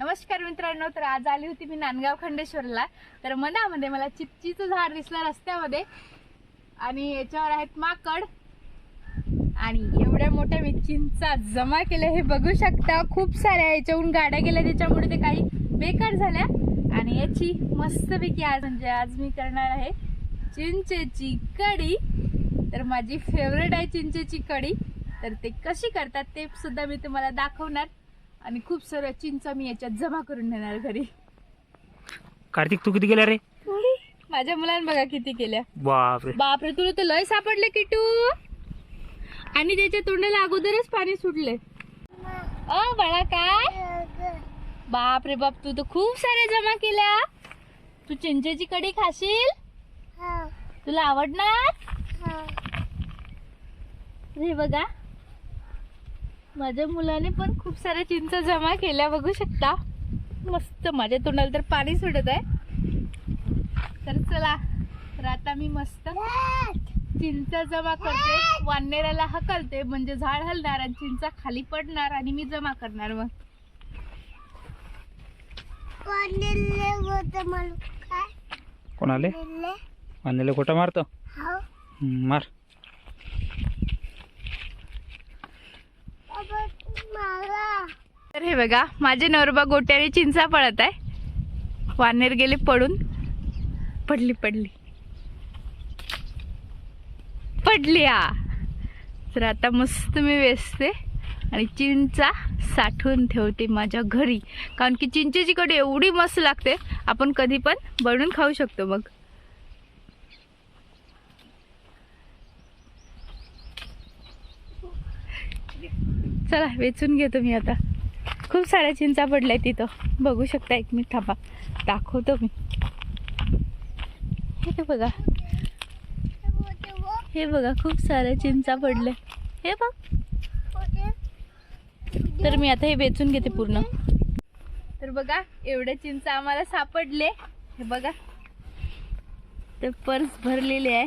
नमस्कार मित्रांनो तर आज आली होती मी नांदगाव खंडेश्वरला. तर मनामध्ये मला चिपचीचं झाड दिसलं रस्त्यामध्ये. आणि याच्यावर आहेत माकड. आणि एवढ्या मोठ्या मी चिंचा जमा केल्या हे बघू शकता. खूप साऱ्या याच्याहून गाड्या गेल्या त्याच्यामुळे ते काही बेकार झाल्या. आणि याची मस्तपैकी आज म्हणजे आज मी करणार आहे चिंचेची कढी. तर माझी फेवरेट आहे चिंचेची कढी. तर ते कशी करतात ते सुद्धा मी तुम्हाला दाखवणार. आणि खूप सारं चिंच मी याच्यात जमा करून नेणार घरी. कार्तिक तू किती गेला रे? माझ्या मुलांनी बघा किती केल्या. बापरे. बापरे तुला तर लय सापडले किटू. आणि त्याच्या तोंडाला अगोदरच पाणी सुटले. अ बाळा काय? बापरे बाप तू तर खूप सारे जमा केल्या. तू चिंचेची कढी खाशील? तुला आवडणार? हे बघा. माझ्या मुलाने पण खूप साऱ्या चिंच जमा केल्या बघू शकता. मस्त माझ्या तोंडाला तर पाणी सुटत आहे. तर चला तर आता मी मस्त चिंच जमा करते. वानेराला हकलते म्हणजे झाड हलणार आणि चिंचा खाली पडणार आणि मी जमा करणार मग. कोणाले? आणलेलं खोटं मारतो? हम्म, मार. तर हे बघा माझे नवरबा गोट्याने चिंचा पडत आहे. वानेर गेले पडून. पडली पडली. पडली आ तर आता मस्त मी वेचते आणि चिंचा साठवून ठेवते माझ्या घरी. कारण की चिंचेची कढी एवढी मस्त लागते आपण कधी पण बनवून खाऊ शकतो मग. चला वेचून घेतो मी आता. खूप साऱ्या चिंचा पडल्या तिथं बघू शकता एक मिनिट थांबा. दाखवतो मी. हे बघा. हे बघा खूप साऱ्या चिंचा पडल्या. हे बघ. तर मी आता हे वेचून घेते पूर्ण. तर बघा एवढे चिंचा आम्हाला सापडले. हे बघा. तर पर्स भरलेले आहे.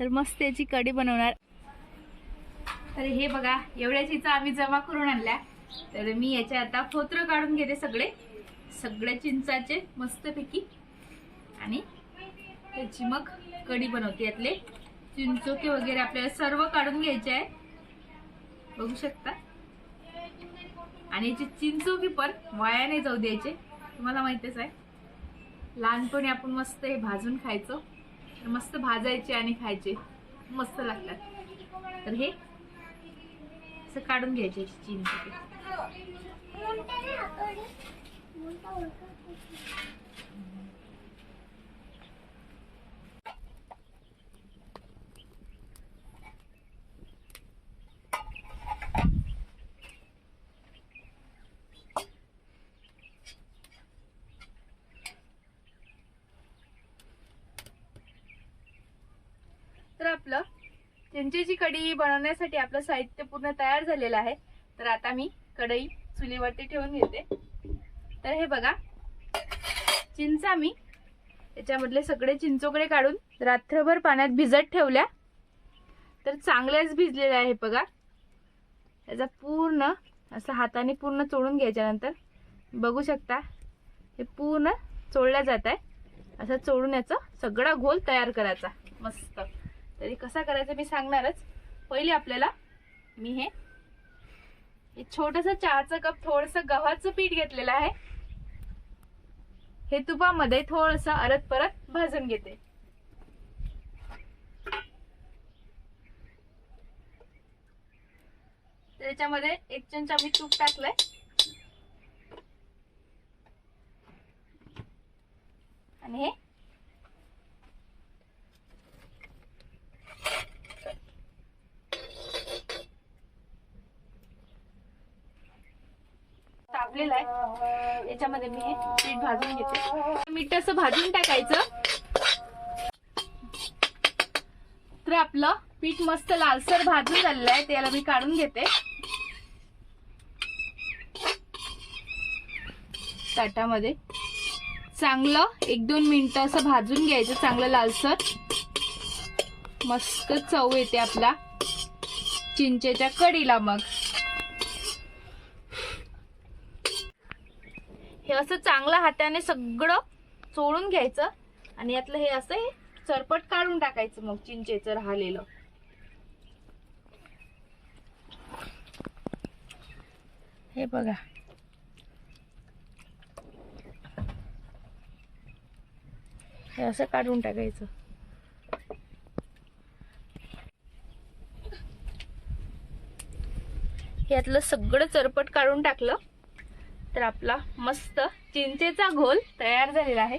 तर मस्त याची कढी बनवणार. तर हे बघा एवढ्याच हिचा आम्ही जमा करून आणल्या. तर मी याचे आता फोत्र काढून घेते सगळे. सगळ्या चिंचाचे मस्तपैकी. आणि त्याची मग कढी बनवते यातले. चिंचोके वगैरे आपल्याला सर्व काढून घ्यायचे आहे बघू शकता. आणि याचे चिंचोके पण वाया नाही जाऊ द्यायचे. तुम्हाला माहितीच आहे. लहानपणी आपण मस्त हे भाजून खायचो. तर मस्त भाजायचे आणि खायचे. मस्त लागतात. तर हे असं काढून घ्यायची चिंच चिंचोके तर आपलं चिंचेची कढी बनवण्यासाठी आपलं साहित्य पूर्ण तयार झालेलं आहे तर आता मी कढई चुलीवरती ठेवून घेते. तर हे बघा चिंचा मी याच्यामधले सगळे चिंचोकडे काढून रात्रभर पाण्यात भिजत ठेवल्या. तर चांगल्याच भिजलेल्या आहे बघा. त्याचा पूर्ण असं हाताने पूर्ण चोळून घ्यायच्यानंतर बघू शकता हे पूर्ण चोळल्या जात आहे. असं चोळून याचं सगळा घोल तयार करायचा. मस्त. कसा करायचा मी सांगणारच. पहिले आपल्याला मी हे छोटस चहाचं कप थोडस गव्हाचं पीठ घेतलेलं आहे. हे तुपामध्ये थोडस अरत परत भाजून घेते. त्याच्यामध्ये एक चमचा मी तूप टाकलंय. आणि हे तापलेलं आहे. याच्यामध्ये मी हे पीठ भाजून घेते. मीठ असं भाजून टाकायचं. तर आपलं पीठ मस्त लालसर भाजून झालेलं आहे. त्याला मी काढून घेते. ताटामध्ये. चांगलं एक दोन मिनिटं असं भाजून घ्यायचं चांगलं लालसर. मस्त चव येते आपला. चिंचेच्या कढीला मग. हे असं चांगलं हाताने सगळं चोळून घ्यायचं आणि यातलं हे असं हे चरपट काढून टाकायचं मग चिंचेचं राहिलेलं. हे बघा. हे असं काढून टाकायचं. यातलं सगळं चरपट काढून टाकलं. तर आपला मस्त चिंचेचा घोल तयार झालेला आहे.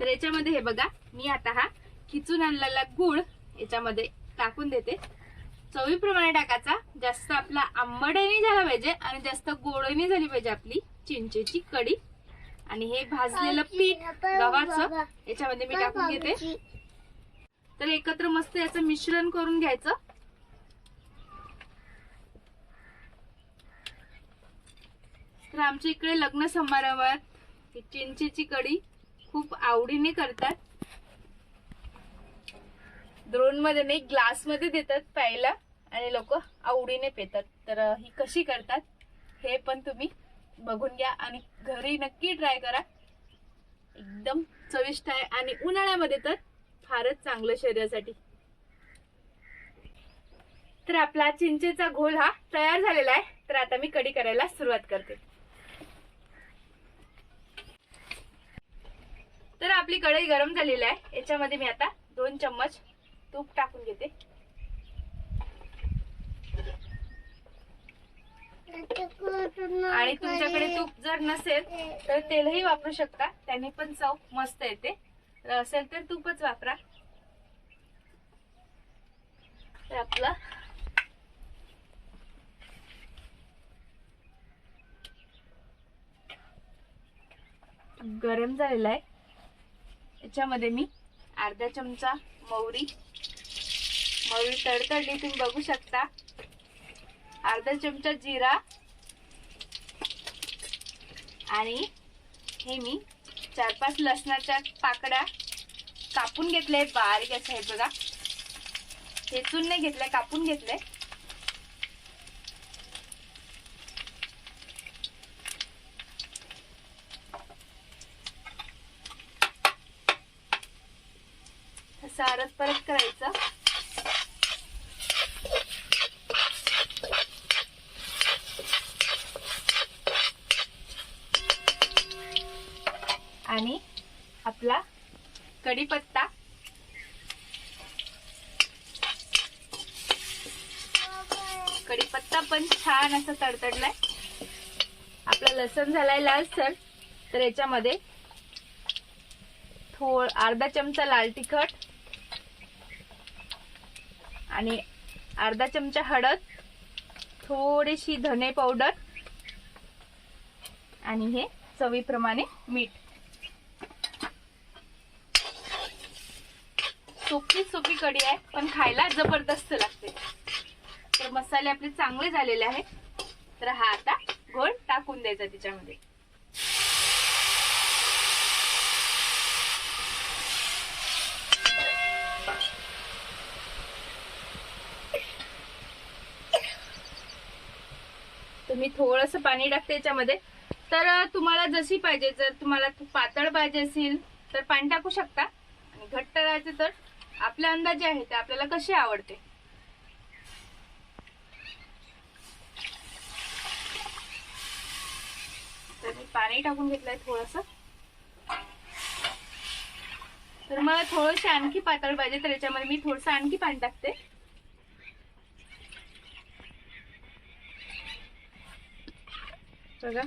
तर याच्यामध्ये हे बघा मी आता हा खिचून आणलेला गुळ याच्यामध्ये टाकून देते. चवीप्रमाणे टाकायचा. जास्त आपला आंबटही झाला पाहिजे आणि जास्त गोडही झाली पाहिजे आपली चिंचेची कडी आणि हे भाजलेलं पीठ गव्हाचं याच्यामध्ये मी टाकून घेते. तर एकत्र मस्त याचं मिश्रण करून घ्यायचं. तर आमच्या इकडे लग्न समारंभात चिंचेची कढी खूप आवडीने करतात. द्रोणमध्ये नाही ग्लासमध्ये देतात प्यायला आणि लोक आवडीने पितात. तर ही कशी करतात हे पण तुम्ही बघून घ्या आणि घरी नक्की ट्राय करा. एकदम चविष्ट आहे आणि उन्हाळ्यामध्ये तर फारच चांगलं शरीरासाठी. तर आपला चिंचेचा घोल हा तयार झालेला आहे. तर आता मी कढी करायला सुरुवात करते. तर आपली कढई गरम झालेली आहे. याच्यामध्ये मी आता दोन चम्मच तूप टाकून घेते. आणि तुमच्याकडे तूप जर नसेल तर तेलही वापरू शकता. त्याने पण चव मस्त येते. तर असेल तर तूपच वापरा. तर आपलं गरम झालेला आहे. याच्यामध्ये मी अर्धा चमचा मोहरी मोहरी तडतडली तुम्ही बघू शकता. अर्धा चमचा जिरा आणि हे मी चार पाच लसणाच्या पाकड्या कापून घेतल्या आहेत बारीक अशा आहेत बघा. ठेचून नाही घेतलंय कापून घेतलंय. असं परत करायचं. आणि आपला कढीपत्ता. कढीपत्ता पण छान असा तडतडलाय. आपला लसण झालाय लालसर तर याच्यामध्ये थोड अर्धा चमचा लाल तिखट आणि अर्धा चमचा हळद थोडीशी धने पावडर आणि हे चवीप्रमाणे मीठ. सोपी सोपी कढी आहे पण खायला जबरदस्त लागते. तर मसाले आपले चांगले झालेले आहेत. तर हा आता गोळ टाकून द्यायचा तिच्यामध्ये. तुम्ही थोडंसं पाणी टाकते याच्यामध्ये. तर तुम्हाला जशी पाहिजे जर तुम्हाला पातळ पाहिजे असेल तर पाणी टाकू शकता. आणि घट्ट राहायचं तर आपल्या अंदाजे आहे ते आपल्याला कशी आवडते. तर मी पाणी टाकून घेतलंय थोडस. तर मला थोडंसं आणखी पातळ पाहिजे तर याच्यामध्ये मी थोडस आणखी पाणी टाकते. बघा.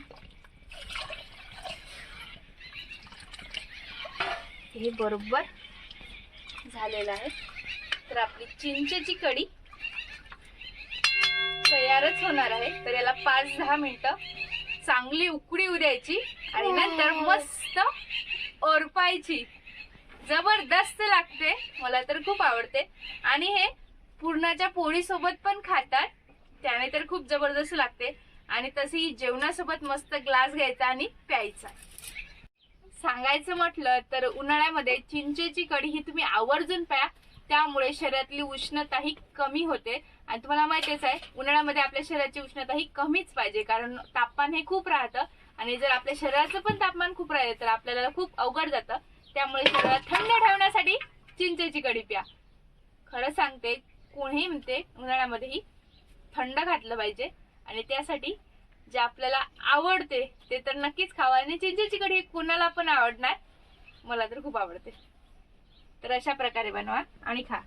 हे बरोबर झालेलं आहे. तर आपली चिंचेची कढी तयारच होणार आहे. तर याला पाच दहा मिनिटं चांगली उकडी उद्यायची आणि नंतर मस्त ओरपायची. जबरदस्त लागते. मला तर खूप आवडते. आणि हे पूर्णाच्या पोळी सोबत पण खातात. त्याने तर खूप जबरदस्त लागते. आणि तसंही जेवणासोबत मस्त ग्लास घ्यायचा आणि प्यायचा. सांगायचं म्हटलं तर उन्हाळ्यामध्ये चिंचेची कढी ही तुम्ही आवर्जून प्या. त्यामुळे शरीरातली उष्णता ही कमी होते. आणि तुम्हाला माहितीच आहे उन्हाळ्यामध्ये आपल्या शरीराची उष्णता ही कमीच पाहिजे कारण तापमान हे खूप राहतं. आणि जर आपल्या शरीराचं पण तापमान खूप राहिलं तर आपल्याला खूप अवघड जातं. त्यामुळे शरीरात थंड ठेवण्यासाठी चिंचेची कढी प्या. खरं सांगते कोणीही म्हणते उन्हाळ्यामध्येही थंड घातलं पाहिजे. आणि त्यासाठी जे आपल्याला आवडते ते तर नक्कीच खावा. आणि चिंचेची कढी कुणाला कोणाला पण आवडणार मला तर खूप आवडते. तर अशा प्रकारे बनवा आणि खा.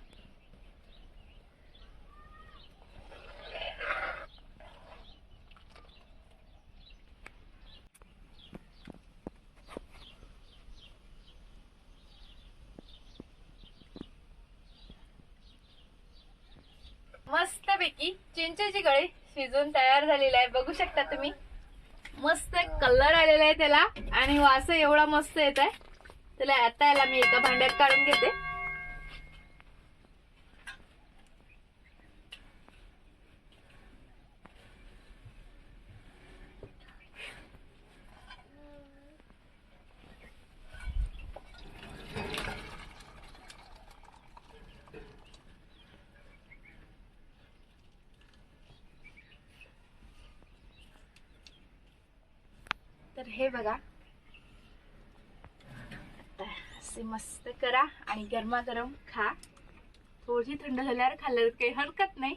मस्तपैकी चिंचेची कढी शिजून तयार झालेली आहे. बघू शकता तुम्ही. मस्त कलर आलेला आहे त्याला. आणि वास एवढा मस्त येत आहे त्याला आता याला मी एका भांड्यात काढून घेते. तर हे बघा. असे मस्त करा आणि गरमागरम खा. थोडीशी थंड झाल्यावर खाल्लं काही हरकत नाही.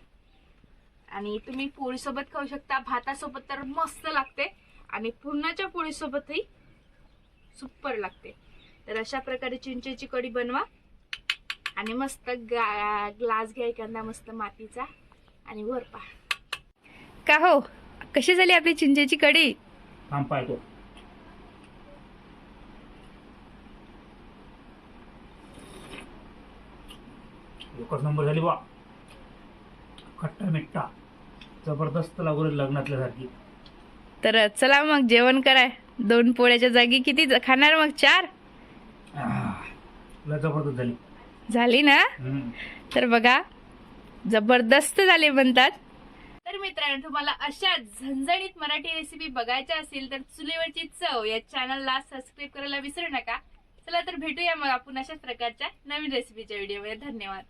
आणि तुम्ही पोळीसोबत खाऊ शकता. भातासोबत तर मस्त लागते. आणि पुरणाच्या पोळीसोबतही सुपर लागते. तर अशा प्रकारे चिंचेची कढी बनवा. आणि मस्त गा ग्लास घ्या एखादा मस्त मातीचा. आणि वर पहा. का हो? कशी झाली आपली चिंचेची कढी? थांब पाहतो एकच नंबर झाली बा खट्टा मिठ्ठा. जबरदस्त लागू लग्नातल्या सारखी. तर चला मग जेवण कराय. दोन पोळ्याच्या जागी किती खाणार मग? चार? जबरदस्त झाली. झाली ना. तर बघा जबरदस्त झाले म्हणतात. तर मित्रांनो तुम्हाला अशा झणझणीत मराठी रेसिपी बघायच्या असतील तर चुलीवरची चव या चॅनलला सबस्क्राईब करायला विसरू नका. चला तर भेटूया मग आपण अशाच प्रकारच्या नवीन रेसिपीच्या व्हिडिओमध्ये धन्यवाद.